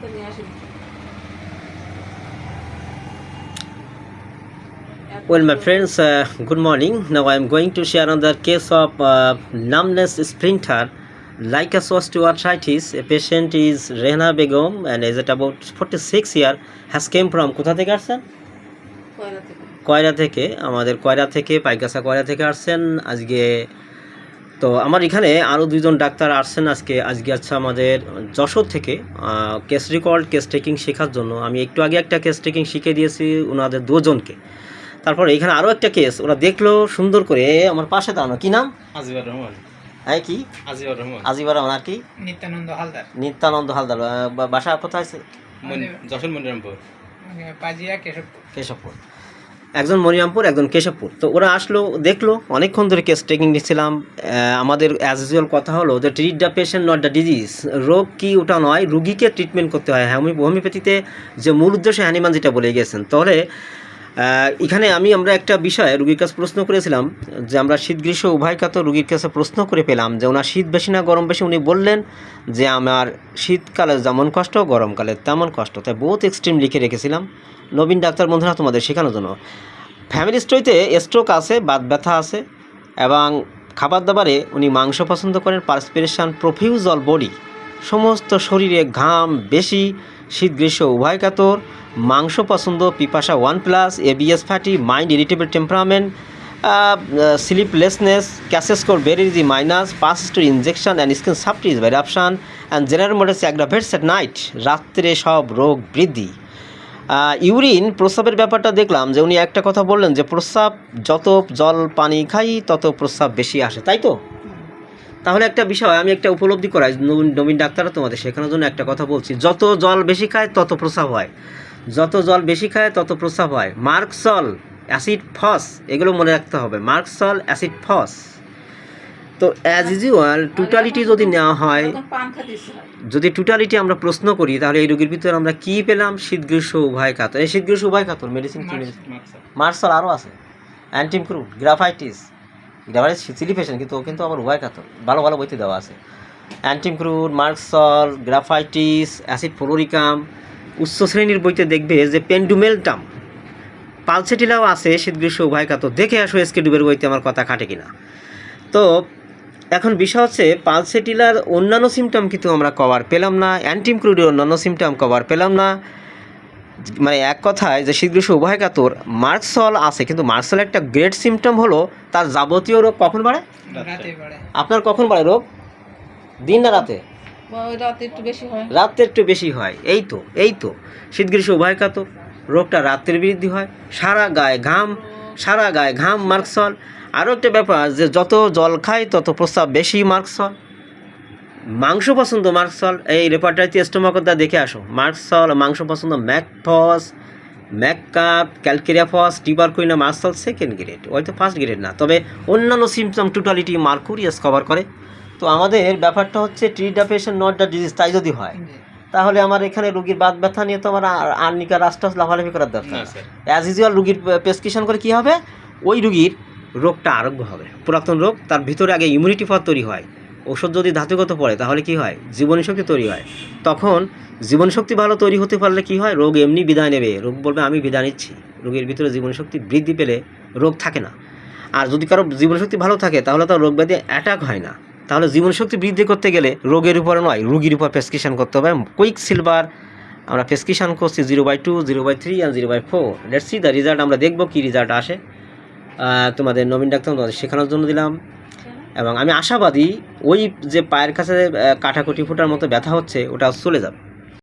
তো নিয়ে আসেন Well, my friends, uh, good morning. Now I am going to share another case of uh, numbness splinter, like osteoarthritis. A patient is Rehna Begum and is at about 46 year. Has came from কোথা থেকে আসছেন কয়লা থেকে কয়রা থেকে আমাদের কয়রা থেকে পাইকাসা কয়রা থেকে আসছেন আজকে তো আমার এখানে আরও দুইজন ডাক্তার আসছেন আজকে। আজকে আছে আমাদের যশোর থেকে কেস রেকর্ড কেস টেকিং শেখার জন্য। আমি একটু আগে একটা কেস টেকিং শিখে দিয়েছি ওনাদের দুজনকে। তারপর এখানে আরও একটা কেস ওরা দেখল সুন্দর করে। আমার পাশে দাঁড়ানো কি নাম? আজিবর রহমান। হ্যাঁ কি? আজিবর রহমান। আজিবার রহমান আর কি? নিত্যানন্দ হালদার। নিত্যানন্দ হালদার বাসা কোথায়? আছে? যশোর মনিরামপুর। মানে পাজিয়া কেশবপুর। কেশবপুর। একজন মনিরামপুর একজন কেশবপুর। তো ওরা আসলো, দেখল, অনেকক্ষণ ধরে কেস টেকিং নিচ্ছিলাম। আমাদের অ্যাজ ইউজুয়াল কথা হলো যে treat the patient not the disease রোগ কি ওটা নয়, রুগীকে ট্রিটমেন্ট করতে হয়। হোমি হোমিওপ্যাথিতে যে মূল উদ্দেশ্য হ্যানিমান যেটা বলে গেছেন। তাহলে এখানে আমি আমরা একটা বিষয়ে রুগীর কাছে প্রশ্ন করেছিলাম যে আমরা শীত গ্রীষ্ম উভয় কাত রুগীর কাছে প্রশ্ন করে পেলাম যে ওনার শীত বেশি না গরম বেশি? উনি বললেন যে আমার শীতকালে যেমন কষ্ট, গরমকালে তেমন কষ্ট। তাই বহুত এক্সট্রিম লিখে রেখেছিলাম। নবীন ডাক্তার বন্ধুরা, তোমাদের শেখানোর জন্য। ফ্যামিলি স্টোরিতে স্ট্রোক আছে, বাত ব্যথা আছে, এবং খাবার দাবারে উনি মাংস পছন্দ করেন পার্সপিরেশন প্রফিউজ অল বডি। সমস্ত শরীরে ঘাম বেশি, শীত, গ্রীষ্ম, উভয় কাতর, মাংস পছন্দ, পিপাসা one plus ABS fatty mind irritable temperament sleeplessness cases score very easy minus pass two injection and skin septic eruption and general modes aggravates at night রাত্রে সব রোগ বৃদ্ধি। ইউরিন, প্রস্রাবের ব্যাপারটা দেখলাম যে উনি একটা কথা বললেন যে প্রস্রাব যত জল, পানি খাই, তত প্রস্রাব বেশি আসে, তাই তো? তাহলে একটা বিষয়, আমি একটা উপলব্ধি করাই, নবীন ডাক্তাররা তোমাদের শেখানোর জন্য একটা কথা বলছি, যত জল বেশি খায়, তত প্রস্রাব হয়। যত জল বেশি খায়, তত প্রস্রাব হয়। মার্কসল, অ্যাসিড ফস, এগুলো মনে রাখতে হবে। মার্কসল, অ্যাসিড ফস। তো অ্যাজ ইউজুয়াল টোটালিটি যদি নেওয়া হয়। যদি টোটালিটি আমরা প্রশ্ন করি তাহলে এই রোগীর ভিতরে আমরা কি পেলাম? শীত গ্রীষ্ম উভয় কাতর। এই শীত গ্রীষ্ম উভয় কাতর। মেডিসিন কি মেডিসিন মার্সাল আরও আছে। অ্যান্টিমক্রুড গ্রাফাইটিস গ্রাফাইটিস সিলি পেশেন্ট কিন্তু ও কিন্তু আমার উভয় কাতর। ভালো ভালো বইতে দেওয়া আছে। Antim crud merc sol graphites acid fluoricum উচ্চ শ্রেণির বইতে দেখবে যে পেন্ডুমেলটাম পালসেটিলাও আছে শীত গ্রীষ্ম উভয় কাতর। দেখে আসো এসকে ডুবের বইতে আমার কথা খাটে কিনা। তো এখন বিষয় হচ্ছে পালসেটিলার অন্যান্য সিমটম কিন্তু আমরা কভার পেলাম না অ্যান্টিমক্রুডের অন্যান্য সিমটম কভার পেলাম না। মানে এক কথায় যে শীতগ্রীষ্ম উভয় কাতর মার্কসল আছে কিন্তু মার্কসল একটা গ্রেট সিমটম হলো তার যাবতীয় রোগ কখন বাড়ে? আপনার কখন বাড়ে রোগ? দিন না রাতে? রাতে একটু বেশি হয়। রাতে একটু বেশি হয় এই তো এই তো। শীত গ্রীষ্ম উভয় কাতর রোগটা রাত্রের বৃদ্ধি হয় সারা গায়ে ঘাম সারা গায়ে ঘাম, মার্কস মার্কসল আরও একটা ব্যাপার যে যত জল খায় তত প্রস্রাব বেশি মার্কস মার্কসল মাংস পছন্দ মার্কসল এই রেপার্টারিতে স্টোমাকদা দেখে আসো। মার্কসল মাংস পছন্দ mag phos ম্যাককাপ calcarea phos tuberculinum merc sol second grade হয়তো ফার্স্ট গ্রেড না। তবে অন্যান্য সিমটম টোটালিটি মার্কুরিয়াস কভার করে। তো আমাদের ব্যাপারটা হচ্ছে treat patient not the disease তাই যদি হয় তাহলে আমার এখানে রুগীর বাদ ব্যথা নিয়ে তো আমার আর- আর্নিকা রাস্টাস লাফালাফি করার দরকার। অ্যাজ ইউজুয়াল রুগীর প্রেসক্রিপশন করে কী হবে? ওই রুগীর রোগটা আরোগ্য হবে। পুরাতন রোগ তার ভিতরে আগে ইমিউনিটি পাওয়ার তৈরি হয়। ওষুধ যদি ধাতুগত পড়ে তাহলে কি হয়? জীবনী শক্তি তৈরি হয়। তখন জীবনশক্তি ভালো তৈরি হতে পারলে কি হয়? রোগ এমনি বিদায় নেবে। রোগ বলবে আমি বিদায় নিচ্ছি। রোগীর ভিতরে জীবনশক্তি বৃদ্ধি পেলে রোগ থাকে না। আর যদি কারও জীবনশক্তি ভালো থাকে তাহলে তো রোগ ব্যাধি অ্যাটাক হয় না। তাহলে জীবনশক্তি বৃদ্ধি করতে গেলে রোগের উপরে নয়, রুগীর উপর প্রেসক্রিপশন করতে হবে। কুইক সিলভার আমরা প্রেসক্রিপশন করছি zero by two zero by three and zero by four let's see the result আমরা দেখব কী রেজাল্ট আসে। তোমাদের নবীন ডাক্তার, তোমাদের শেখানোর জন্য দিলাম। এবং আমি আশাবাদী, ওই যে পায়ের কাছে কাটাকুটি ফোটার মতো ব্যথা হচ্ছে, ওটা চলে যাবে।